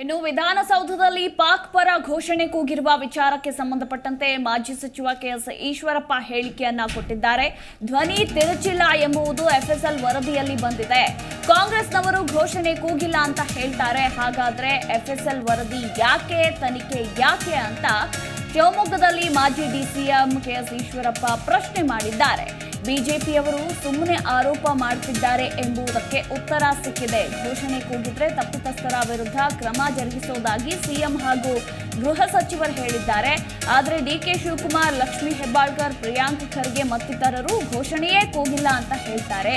ಇನ್ನು ವಿಧಾನಸೌಧದಲ್ಲಿ ಪಾಕ್ ಪರ ಘೋಷಣೆ ಕೂಗಿರುವ ವಿಚಾರಕ್ಕೆ ಸಂಬಂಧಪಟ್ಟಂತೆ ಮಾಜಿ ಸಚಿವ ಕೆಎಸ್ ಈಶ್ವರಪ್ಪ ಹೇಳಿಕೆಯನ್ನ ಕೊಟ್ಟಿದ್ದಾರೆ. ಧ್ವನಿ ತಿರುಚಿಲ್ಲ ಎಂಬುದು ಎಫ್ಎಸ್ಎಲ್ ವರದಿಯಲ್ಲಿ ಬಂದಿದೆ. ಕಾಂಗ್ರೆಸ್ನವರು ಘೋಷಣೆ ಕೂಗಿಲ್ಲ ಅಂತ ಹೇಳ್ತಾರೆ. ಹಾಗಾದ್ರೆ ಎಫ್ಎಸ್ಎಲ್ ವರದಿ ಯಾಕೆ, ತನಿಖೆ ಯಾಕೆ ಅಂತ ಶಿವಮೊಗ್ಗದಲ್ಲಿ ಮಾಜಿ ಡಿಸಿಎಂ ಕೆಎಸ್ ಈಶ್ವರಪ್ಪ ಪ್ರಶ್ನೆ ಮಾಡಿದ್ದಾರೆ. ಬಿಜೆಪಿಯವರು ಸುಮ್ಮನೆ ಆರೋಪ ಮಾಡುತ್ತಿದ್ದಾರೆ ಎಂಬುದಕ್ಕೆ ಉತ್ತರ ಸಿಕ್ಕಿದೆ. ಘೋಷಣೆ ಕೂಗಿದ್ರೆ ತಪ್ಪಿತಸ್ಥರ ವಿರುದ್ಧ ಕ್ರಮ ಜರುಗಿಸುವುದಾಗಿ ಸಿಎಂ ಹಾಗೂ ಗೃಹ ಸಚಿವರು ಹೇಳಿದ್ದಾರೆ. ಆದರೆ ಡಿ ಕೆ ಶಿವಕುಮಾರ್, ಲಕ್ಷ್ಮೀ ಹೆಬ್ಬಾಳ್ಕರ್, ಪ್ರಿಯಾಂಕ್ ಖರ್ಗೆ ಮತ್ತಿತರರು ಘೋಷಣೆಯೇ ಕೂಗಿಲ್ಲ ಅಂತ ಹೇಳ್ತಾರೆ.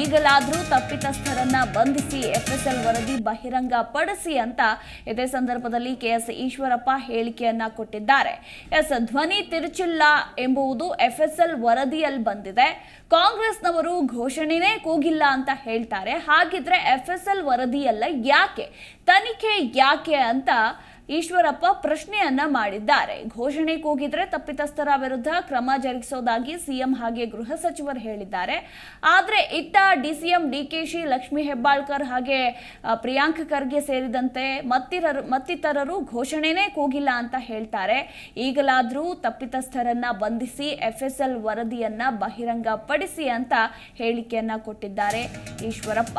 ಈಗಲಾದರೂ ತಪ್ಪಿತಸ್ಥರನ್ನ ಬಂಧಿಸಿ ಎಫ್ಎಸ್ಎಲ್ ವರದಿ ಬಹಿರಂಗ ಪಡಿಸಿ ಅಂತ ಇದೇ ಸಂದರ್ಭದಲ್ಲಿ ಕೆಎಸ್ ಈಶ್ವರಪ್ಪ ಹೇಳಿಕೆಯನ್ನ ಕೊಟ್ಟಿದ್ದಾರೆ. ಎಸ್, ಧ್ವನಿ ತಿರುಚಿಲ್ಲ ಎಂಬುವುದು ಎಫ್ಎಸ್ಎಲ್ ವರದಿಯಲ್ಲಿ ಬಂದಿದೆ. ಕಾಂಗ್ರೆಸ್ನವರು ಘೋಷಣೆನೇ ಕೂಗಿಲ್ಲ ಅಂತ ಹೇಳ್ತಾರೆ. ಹಾಗಿದ್ರೆ ಎಫ್ಎಸ್ಎಲ್ ವರದಿಯಲ್ಲ ಯಾಕೆ? ತನಿಖೆ ಯಾಕೆ ಅಂತ ಈಶ್ವರಪ್ಪ ಪ್ರಶ್ನೆಯನ್ನ ಮಾಡಿದ್ದಾರೆ. ಘೋಷಣೆ ಕೂಗಿದ್ರೆ ತಪ್ಪಿತಸ್ಥರ ವಿರುದ್ಧ ಕ್ರಮ ಜರುಗಿಸೋದಾಗಿ ಸಿಎಂ ಹಾಗೆ ಗೃಹ ಸಚಿವರು ಹೇಳಿದ್ದಾರೆ. ಆದರೆ ಇತ್ತ ಡಿಸಿಎಂ ಡಿಕೆಶಿ ಲಕ್ಷ್ಮೀ ಹೆಬ್ಬಾಳ್ಕರ್ ಹಾಗೆ ಪ್ರಿಯಾಂಕ್ ಖರ್ಗೆ ಸೇರಿದಂತೆ ಮತ್ತಿರರು, ಮತ್ತಿತರರು ಘೋಷಣೆನೇ ಕೂಗಿಲ್ಲ ಅಂತ ಹೇಳ್ತಾರೆ. ಈಗಲಾದರೂ ತಪ್ಪಿತಸ್ಥರನ್ನ ಬಂಧಿಸಿ ಎಫ್ಎಸ್ಎಲ್ ವರದಿಯನ್ನ ಬಹಿರಂಗಪಡಿಸಿ ಅಂತ ಹೇಳಿಕೆಯನ್ನ ಕೊಟ್ಟಿದ್ದಾರೆ ಈಶ್ವರಪ್ಪ.